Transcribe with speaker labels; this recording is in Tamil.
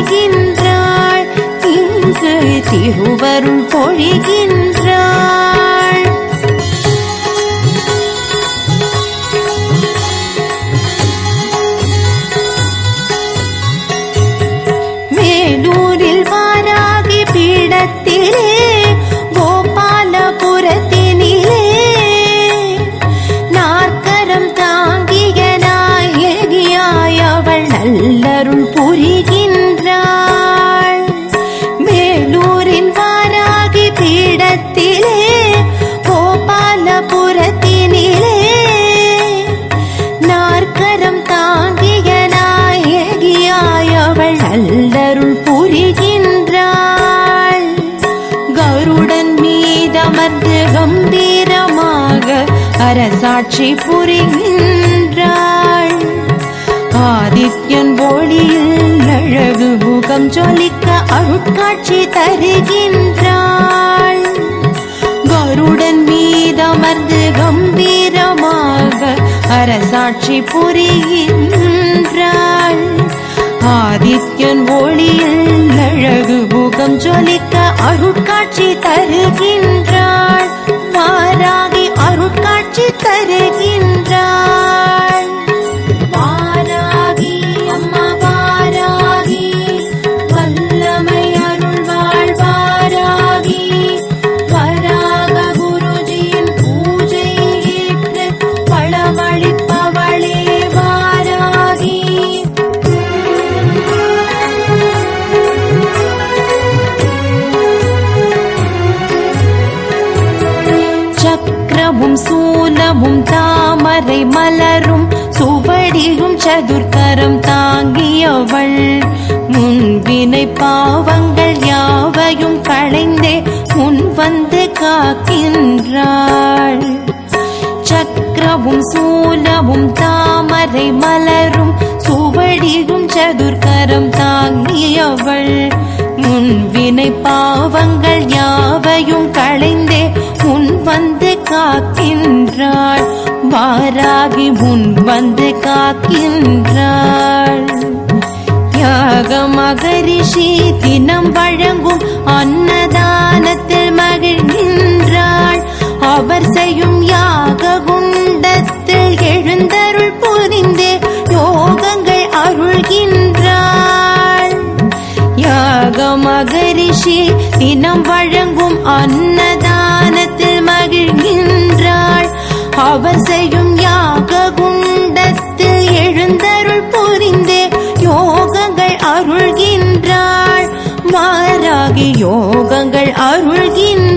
Speaker 1: பொழிகின்றாள் திங்கள் திருவரும் பொழிகின்ற நல்லருள் கருடன் மீதமர்ந்து கம்பீரமாக அரசாட்சி புரிகின்றாள். ஆதித்யன் ஒளியில் அழகு முகம் ஜொலிக்க அருட்காட்சி தருகின்றாள். கருடன் மீதமர்ந்து கம்பீரமாக அரசாட்சி புரிகின்றாள். ஆதித்யன் ஒளியில் அழகு முகம் ஜொலிக்க அருட்காட்சி தருகின்றான் சக்கரமும் சூலமும் தாமரை மலரும் சுவடியும் சதுர்கரம் தாங்கியவள். முன்வினை பாவங்கள் யாவையும் களைந்தே முன் வந்து காக்கின்றாள். சக்கரமும் சூலமும் தாமரை மலரும் சுவடி காக்கின்றாள் வாராகி முன் வந்து காக்கின்றாள். யாக மகரிஷி தினம் வழங்கும் அன்னதானத்தில் மகிழ்கின்றாள் அவர் செய்யும் யாக குண்டத்தில் எழுந்தருள் புரிந்தே யோகங்கள் அருள்கின்றாள். யாக மகரிஷி தினம் வழங்கும் அன்னதானத்தில் மகிழ்கின்ற அவர் செய்யும் யாக குண்டத்தில் எழுந்தருள் புரிந்தே யோகங்கள் அருள்கின்றாள். மாறாகி யோகங்கள் அருள்கின்ற